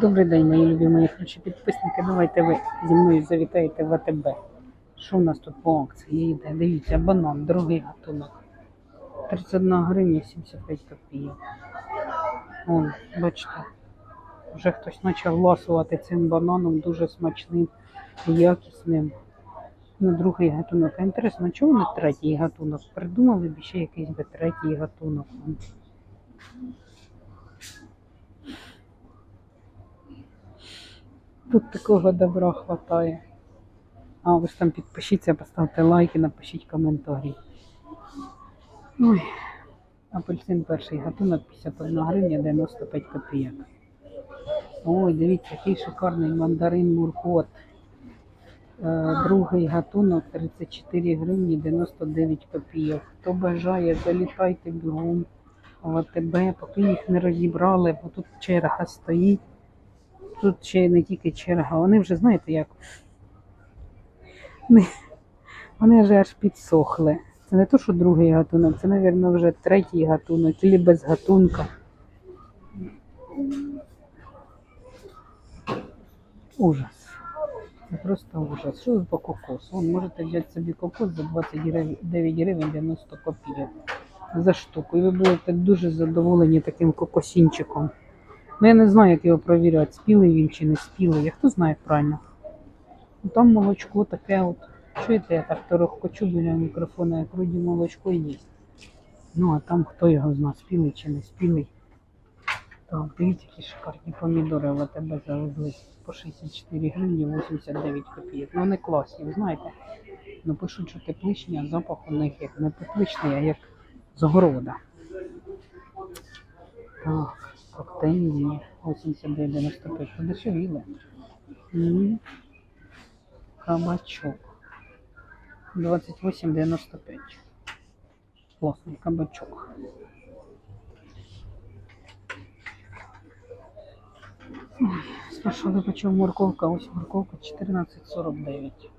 Добрий день, мої любі мої хороші підписники. Давайте ви зі мною завітаєте в АТБ. Що у нас тут по акції йде? Дивіться, банан, другий гатунок. 31 гривня 75 копійок. Вон, бачите, вже хтось почав ласувати цим бананом, дуже смачним, якісним. На другий гатунок. А інтересно, чому не третій гатунок? Придумали б ще якийсь би третій гатунок. Тут такого добра хватає. А ви ж там підпишіться, поставте лайки, напишіть коментарі. Ой, апельсин перший гатунок 51 гривня 95 копійок. Ой, дивіться, який шикарний мандарин Муркот. Е, Другий гатунок 34 гривні 99 копійок. Хто бажає, залітайте бігом в АТБ, поки їх не розібрали, бо тут черга стоїть. Тут ще не тільки черга, вони вже знаєте як. Вони, вже аж підсохли. Це не то, що другий гатунок, це, мабуть, вже третій гатунок, або без гатунка. Ужас. Це просто ужас. Що за кокос? Вон, можете взяти собі кокос за 29 гривень 90 копійок за штуку. І ви будете дуже задоволені таким кокосінчиком. Ну я не знаю, як його провіряти, спілий він чи не спілий. А хто знає правильно? Ну, Там молочко таке от. Чуєте, я так торохкочу біля мікрофона, як вроді молочко є. Ну, а там хто його знає, спілий чи не спілий. Так, дивіться, які шикарні помідори в тебе завезли по 64 гривні 89 копійок. Ну вони класні, знаєте. Ну пишуть, що тепличні, а запах у них як не тепличний, а як з города. Так, коктейльні 89,95. Подешевіли. М. Кабачок. 28,95. Класний кабачок. Спрашивали, почему морковка? Ось морковка 14,49.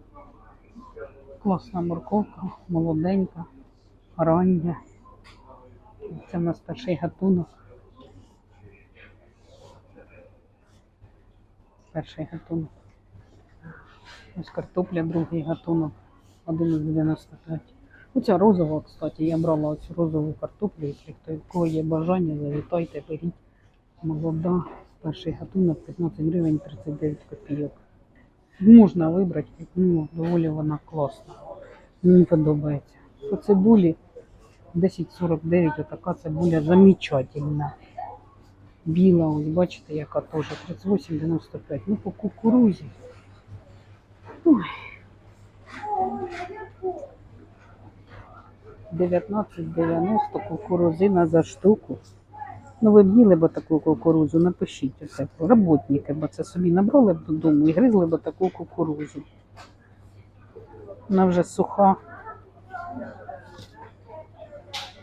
Класна морковка, молоденька, рання. Це в нас перший гатунок. Перший гатунок. Ось картопля, другий гатунок. 11,95. Оця розова, кстати, я брала оцю розову картоплю, якщо хто- кого є бажання, завітайте, беріть. Молода, перший гатунок 15 гривень 39 копійок. Можна вибрати, ну, доволі вона класна. Мені подобається. По цибулі 10,49, отака цибуля замечательна. Біла, ось бачите, яка теж 38,95. Ну, по кукурузі. Ой. 19,90 кукурузина за штуку. Ну, ви б їли б таку кукурузу, напишіть оце. Работники, бо це собі набрали б додому і гризли б таку кукурузу. Вона вже суха.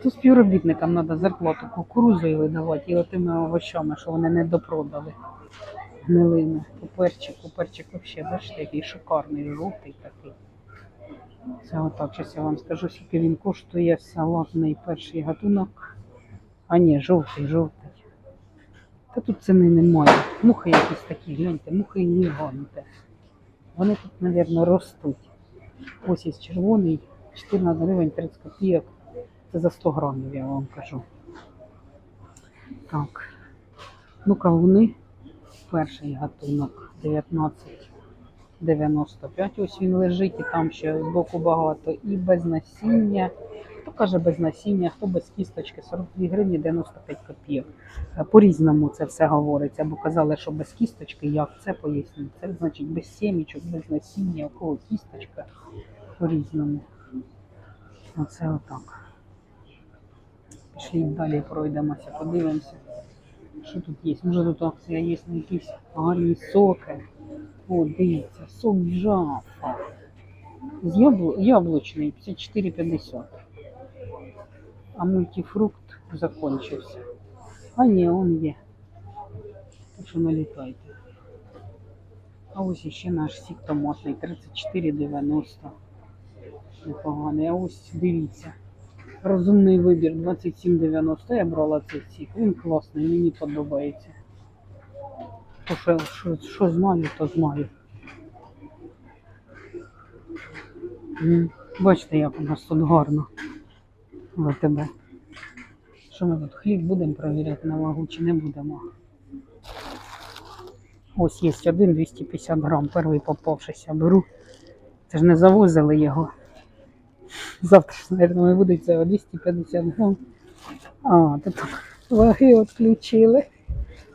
То співробітникам треба зарплату кукурузою видавати і отими овочами, що вони не допродали гнилими. Поперчик, поперчик взагалі, бачите, який шикарний, жовтий такий. Це отак, зараз я вам скажу, скільки він коштує салатний перший гатунок. А ні, жовтий, жовтий. Та тут ціни немає. Мухи якісь такі, гляньте, мухи гіганти. Вони тут, мабуть, ростуть. Ось із червоний, 14 гривень 30 копійок. Це за 100 грамів, я вам кажу. Так. Ну, кавуни. Перший гатунок 19,95. Ось він лежить, і там ще збоку багато. І без насіння. Хто каже без насіння, хто без кісточки 42 гривні 95 копійок. Е, По-різному це все говориться, бо казали, що без кісточки, як це пояснюють. Це значить без сімічок, без насіння, у кого кісточка по-різному. Оце отак. Пішліть далі, пройдемося, подивимося. Що тут є? Може тут акція є на якісь гарні соки. О, дивіться, сок джафа. З яблу... яблучний 54,50. А мультифрукт закончився. А ні, он є. Так що налітайте. А ось ще наш сік томатний 34,90. Непоганий. А ось дивіться. Розумний вибір 27,90. Я брала цей сік. Він класний, мені подобається. Що, що, що знаю, то знаю. Бачите, як у нас тут гарно. ВТБ. Що ми тут? Хліб будемо перевіряти на вагу чи не будемо? Ось є один 250 грам, перший попавшийся. Беру. Це ж не завозили його. Завтра ж, мабуть, ми буде це 250 грам. А, тут ваги відключили.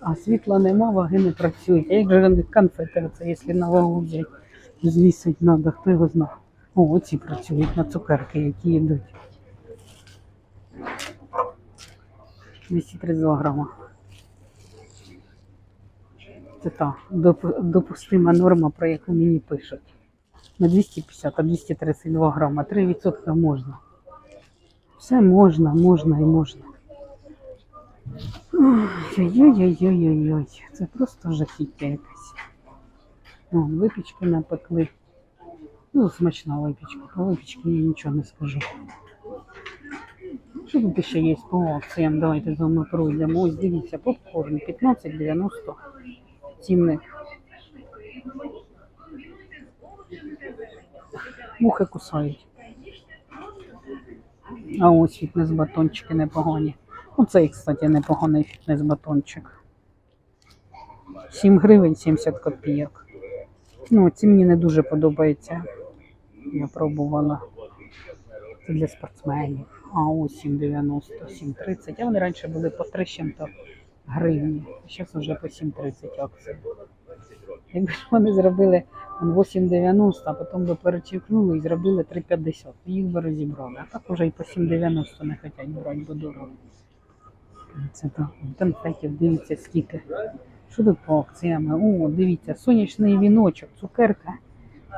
А світла нема, ваги не працюють. Як же вони конфети, це якщо на вагу взяти, звісить треба, хто його знає. О, оці працюють на цукерки, які йдуть. 232 грама. Це та допустима норма, про яку мені пишуть. Не 250, а 232 грама. 3% можна. Все можна, можна і можна. Ой-ой-ой-ой-ой. Це просто жахіття якесь. О, випічки напекли. Ну, смачна випічка. По випічці я нічого не скажу. Що тут ще є по акціям? Давайте з вами пройдемо. Ось дивіться, попкорн 15,90. Цінник. Мухи кусають. А ось фітнес-батончики непогані. Оцей, кстати, непоганий фітнес-батончик. 7 гривень 70 копійок. Ну, ці мені не дуже подобаються. Я пробувала. Це для спортсменів. А ось 7,90, 7,30. А вони раніше були по 3 з чим-то гривні. Зараз вже по 7,30 акції. Якби ж вони зробили 8,90, а потім би перечеркнули і зробили 3,50. Їх би розібрали. А так вже і по 7,90 не хочуть брати, бо дорого. Це так. Конфетів, дивіться скільки. Що тут по акціями? О, дивіться, сонячний віночок, цукерка,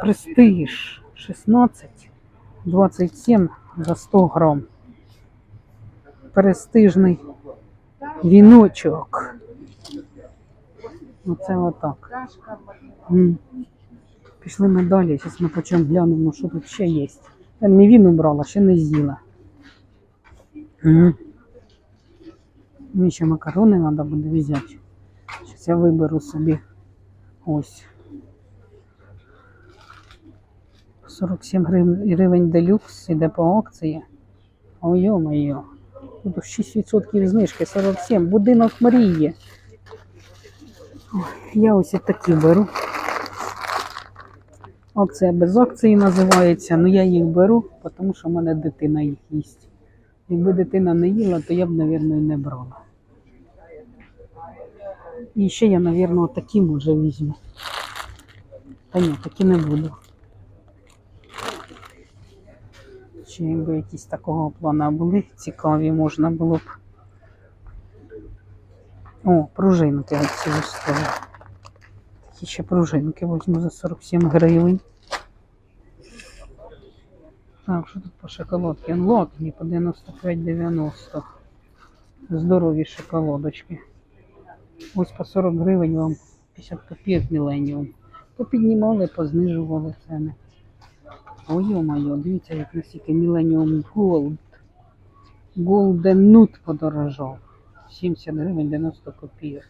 престиж 16, 27 за 100 грам. Престижний віночок. Оце отак. М. Пішли ми далі, зараз ми почнемо глянемо, що тут ще є. Я мівіну брала, ще не з'їла. Мені ще макарони треба буде взяти. Зараз я виберу собі ось. 47 гривень, делюкс іде по акції. Ой, йо-моє. Тут 6% знижки, 47. Будинок Марії. Я ось такі беру. Акція без акції називається, але я їх беру, тому що в мене дитина їх їсть. Якби дитина не їла, то я б, мабуть, не брала. І ще я, мабуть, такі може візьму. Та ні, такі не буду. Ще якби якісь такого плану були цікаві, можна було б. О, пружинки оці стоять. Такі ще пружинки візьму за 47 гривень. Так, що тут по шоколадці? Лакмі по 95,90. Здорові шоколадочки. Ось по 40 гривень вам 50 копійок міленіум. Попіднімали, познижували ціни. Ой, йо-моє, дивіться, як настільки Millennium Gold. Golden Nut подорожав. 70 гривень 90 копійок.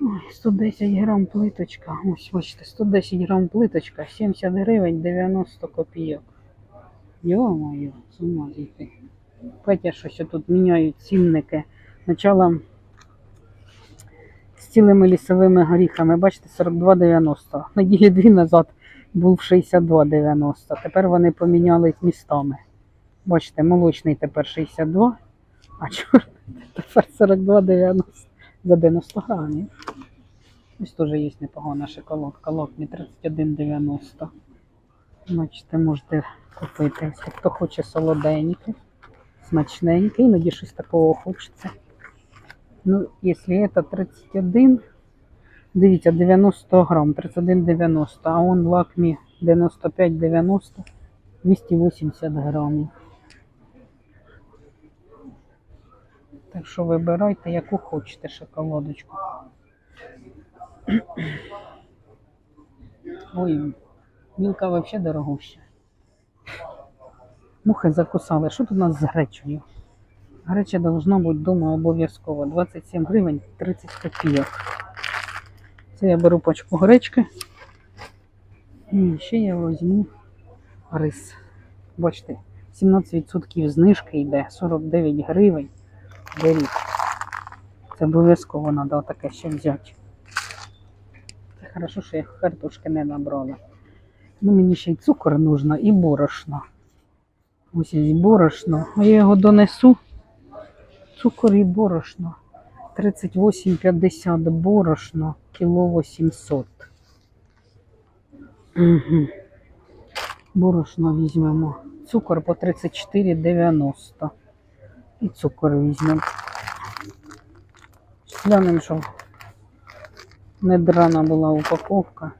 Ой, 110 грам плиточка. Ось, бачите, 110 грам плиточка, 70 гривень 90 копійок. Йо-моє, з ума зійти. Петя щось тут міняють цінники. Спочатку з цілими лісовими горіхами, бачите, 42,90. Неділі дві назад був 62,90. Тепер вони помінялись містами. Бачите, молочний тепер 62, а чорний тепер 42,90 за 90 грамів. Ось теж є непогана шоколадка. Локмі 31,90. Бачите, можете купити. Хто хоче солоденький, смачненький, іноді щось такого хочеться. Ну, якщо це 31, дивіться, 90 грам, 31,90, а он лакмі 95,90, 280 грамів. Так що вибирайте, яку хочете шоколадочку. Ой, мілка взагалі дорогуща. Мухи закусали. Що тут у нас з гречею? Греча должна бути вдома обов'язково. 27 гривень 30 копійок. Це я беру пачку гречки. І ще я візьму рис. Бачите, 17% знижки йде, 49 гривень. Беріть. Це обов'язково треба таке ще взяти. Це хорошо, що я картошки не набрала. Ну, мені ще й цукор нужно, і борошно. Ось є борошно. Я його донесу. Цукор і борошно. 38,50 борошно, кіло 800. Угу. Борошно візьмемо. Цукор по 34,90. І цукор візьмемо. Глянемо, щоб не драна була упаковка.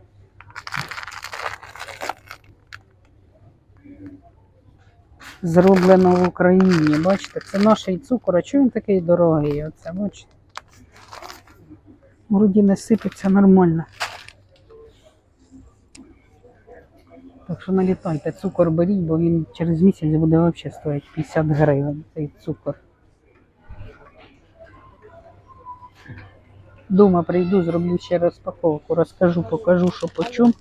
Зроблено в Україні. Бачите, це наш цукор. А чому він такий дорогий? Оце, бачите? Вроді не сипеться нормально. Так що налітайте, цукор беріть, бо він через місяць буде взагалі стоїть 50 гривень цей цукор. Дома прийду, зроблю ще розпаковку, розкажу, покажу, що по чому.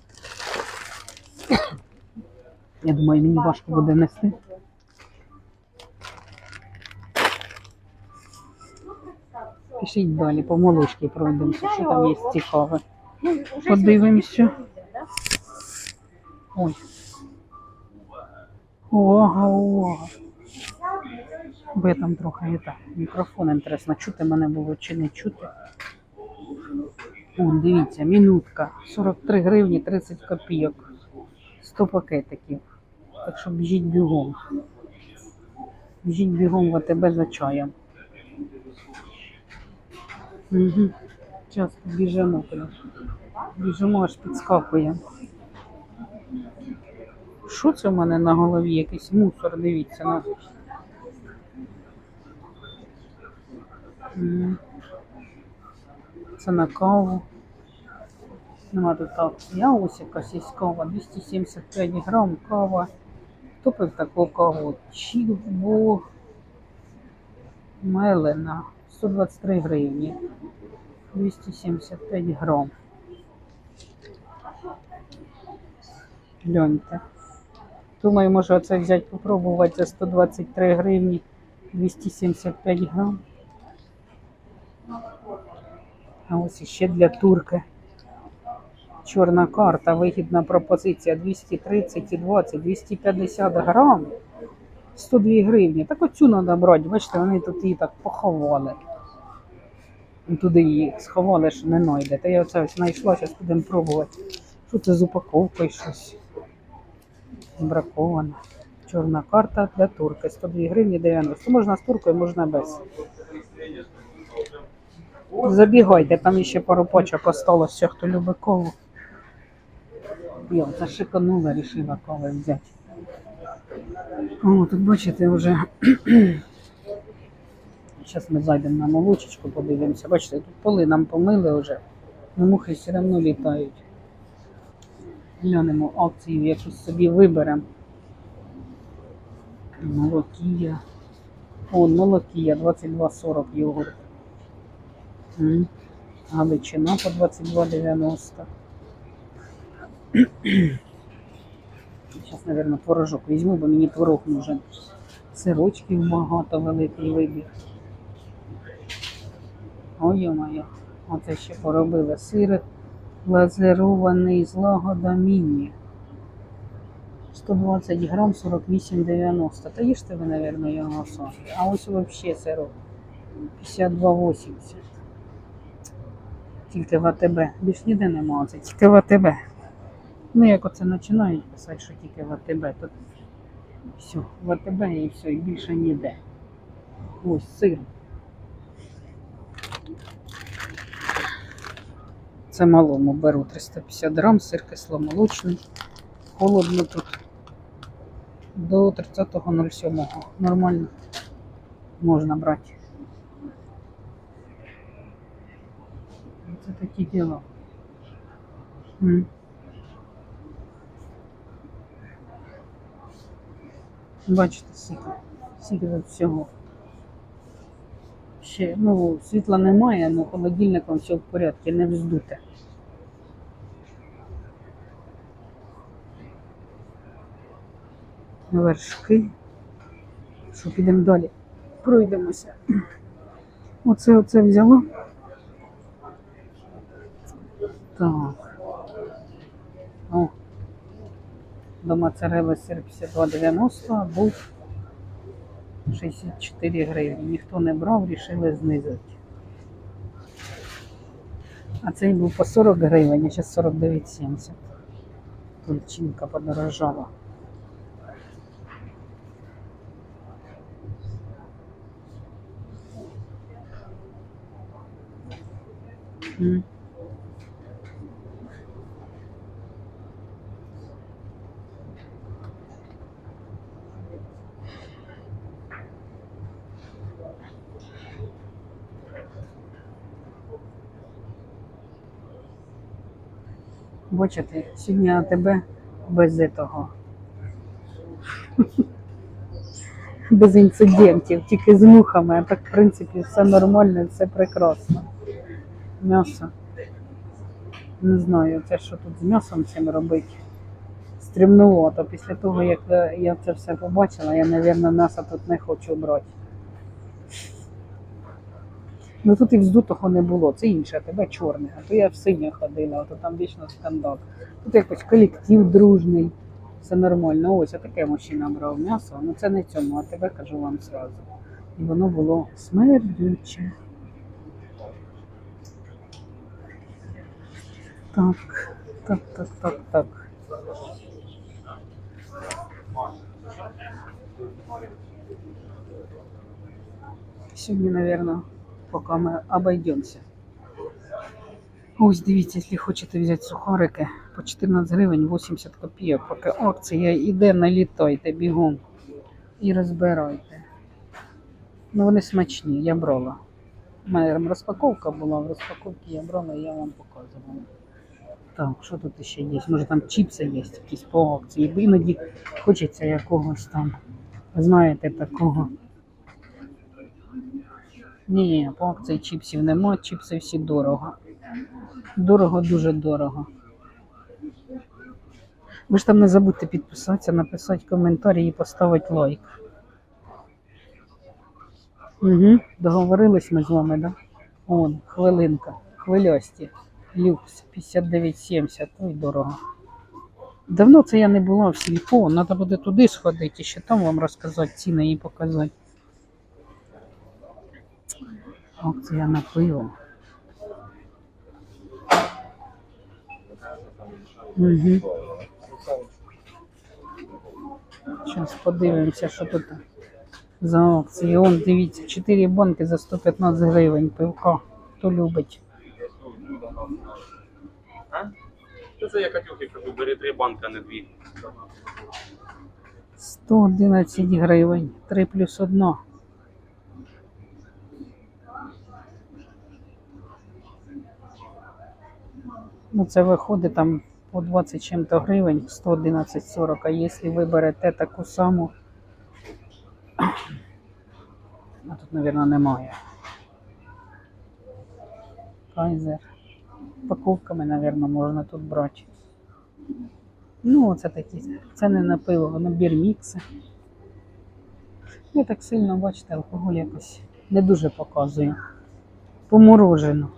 Я думаю, мені важко буде нести. Пишіть далі, по молочці пройдемося, що там є цікаве. Подивимося. Ой. Увага, увага. Бо там трохи не так. Мікрофон інтересно, чути мене було чи не чути. О, дивіться, минутка. 43 гривні 30 копійок. 100 пакетиків. Так що біжіть бігом. Біжіть бігом в АТБ за чаєм. Угу. Зараз біжимо. Біжимо, аж підскакує. Що це в мене на голові? Якийсь мусор, дивіться на. Це на каву. Нема тут так. Я ось якась є кава. 275 грам кава. Хто пив таку каву? Чілбо Мелена. 123 гривні. 275 грам. Гляньте. Думаю, може оце взяти попробувати за 123 гривні 275 грам. А ось іще для турки. Чорна карта, вигідна пропозиція 230 і 20, 250 грам. 102 гривні. Так оцю треба брати. Бачите, вони тут її так поховали. Туди її сховали, що не знайдете. Я оце ось знайшла, зараз будемо пробувати. Що це з упаковкою щось? Бракована. Чорна карта для турки. 102 гривні 90. Можна з туркою, можна без. Забігайте, там ще пару почок осталося, хто любить колу. Я зашиканула, вирішила коли взяти. О, тут бачите вже. Зараз ми зайдемо на молочечку, подивимося. Бачите, тут поли нам помили вже, але мухи все одно літають. Глянемо акцію, якусь собі виберемо. Молокія. О, молокія 22,40 йогурт. Галичина по 22,90. Зараз, мабуть, творожок візьму, бо мені творог нужен. Сирочків багато, великий вибір. Ой, моє, оце ще поробили. Сир глазирований з лагодаміння. 120 грам 48,90. Та їжте ви, мабуть, його самі. А ось взагалі сирок 52,80. Тільки в АТБ. Більш ніде нема, це тільки в АТБ. Ну, як оце починають писати, що тільки в АТБ, то все, в АТБ і все, і більше ніде. Ось сир. Це малому беру 350 грам, сир кисломолочний. Холодно тут. До 30.07. Нормально можна брати. Це такі діла. Бачите, скільки, скільки тут всього ще ну, світла немає, але холодильником все в порядку, не вздуте. Вершки. Що підемо далі? Пройдемося. Оце оце взяло. Так. О, до моцарелла 52,90 був 64 гривні. Ніхто не брав, рішили знизити. А цей був по 40 гривень, а зараз 49,70. Тульчинка подорожала. М. Бачите, сьогодні АТБ без того. Без інцидентів, тільки з мухами, а так, в принципі, все нормально, все прекрасно. М'ясо. Не знаю, це що тут з м'ясом цим робити. Стрімнувато. Після того, як я це все побачила, я, мабуть, м'ясо тут не хочу брати. Ну тут і вздутого не було, це інше, а тебе чорне, а то я в синє ходила, а то там вічно скандал. Тут якось колектив дружний, все нормально. Ось таке мужчина брав м'ясо, ну це не цьому, а тебе кажу вам зразу. І воно було смердюче. Так, так, так, так, так. Сьогодні, наверное, поки ми обойдемося. Ось дивіться, якщо хочете взяти сухарики по 14 гривень 80 копійок, поки акція йде, налітайте бігом і розбирайте. Ну вони смачні, я брала. У мене розпаковка була, в розпаковці я брала і я вам показувала. Так, що тут ще є? Може там чіпси є, якісь по акції. Іноді хочеться якогось там, знаєте, такого. Ні, по акції чіпсів нема, чіпси всі дорого. Дорого, дуже дорого. Ви ж там не забудьте підписатися, написати коментарі і поставити лайк. Угу, договорились ми з вами, да? Он, хвилинка, хвилясті. Люкс 59,70, ой, дорого. Давно це я не була в сільпо, треба буде туди сходити ще там вам розказати ціни і показати. Акція на пиво. Угу. Зараз подивимося, що тут за акції. Он, дивіться, 4 банки за 115 гривень пивка. Хто любить. Що це я Катюхи кажу, бери три банки, а не дві. 111 гривень. 3 плюс 1. Ну, це виходить там по 20 чим-то гривень, 111,40. А якщо ви берете таку саму, а тут, мабуть, немає. Кайзер. Упаковками, мабуть, можна тут брати. Ну, оце такі. Це не на пиво, набір мікси. Я так сильно, бачите, алкоголь якось не дуже показує. Поморожено.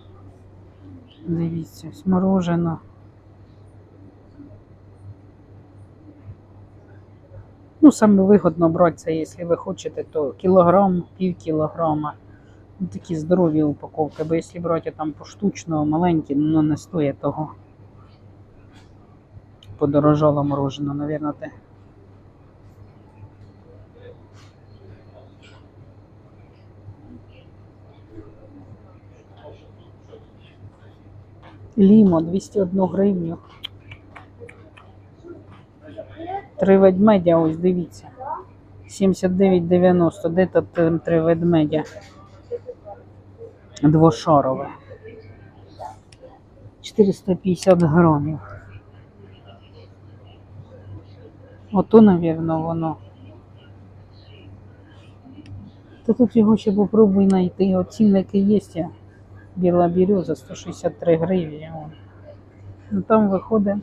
Дивіться, ось морожено. Ну, саме вигодно брати це, якщо ви хочете, то кілограм, пів кілограма. Ну, такі здорові упаковки, бо якщо брати там поштучно, маленькі, ну не стоїть того. Подорожало морожено, наверное, те. Лімо 201 гривню. Три ведмедя, ось дивіться. 79,90. Де тут е, три ведмедя? Двошарове. 450 грамів. Ото, навірно, воно. Та тут його ще попробуй знайти. Оцінники є. Біла береза 163 гривні. Ну там виходить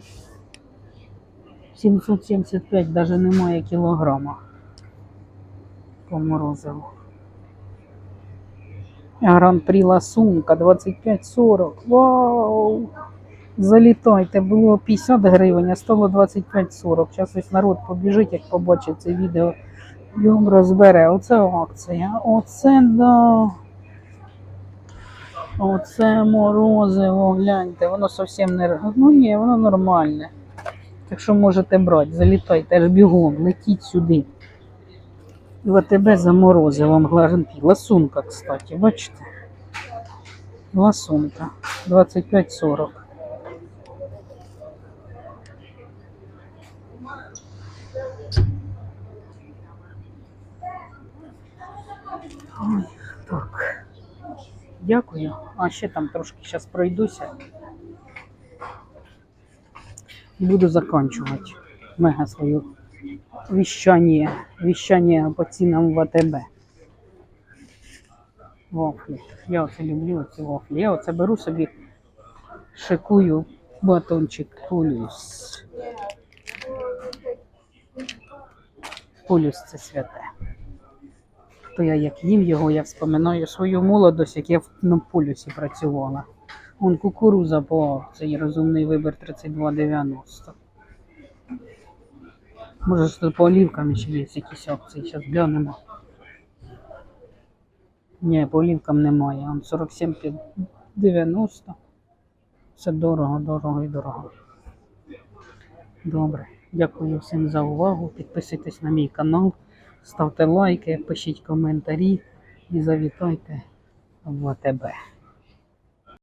775 навіть немає кілограма по. Гран-прі ласунка 25-40. Вау! Залітайте, було 50 гривень, а стало 25-40. Зараз ось народ побіжить, як побачить це відео. Його розбере. Оце акція. Оце да. Оце морозиво, гляньте, воно зовсім не. Ну ні, воно нормальне. Так що можете брати, залітайте аж бігом, летіть сюди. І в АТБ за морозивом глаженки. Ласунка, кстати, бачите? Ласунка. 25-40. Ой. Дякую. А ще там трошки зараз пройдуся. Буду закінчувати мега свою віщання, віщання по цінам в АТБ. Вафлі. Я оце люблю ці вафлі. Я оце беру собі, шикую батончик полюс. Полюс це святе. То я як їм його, я вспоминаю свою молодость, як я на полюсі працювала. Он кукуруза по цей розумний вибір 32,90. Може, що по ще є якісь акції, зараз глянемо. Ні, по немає. Он 47,90. Це дорого, дорого і дорого. Добре. Дякую всім за увагу. Підписуйтесь на мій канал, ставте лайки, пишіть коментарі і завітайте в АТБ.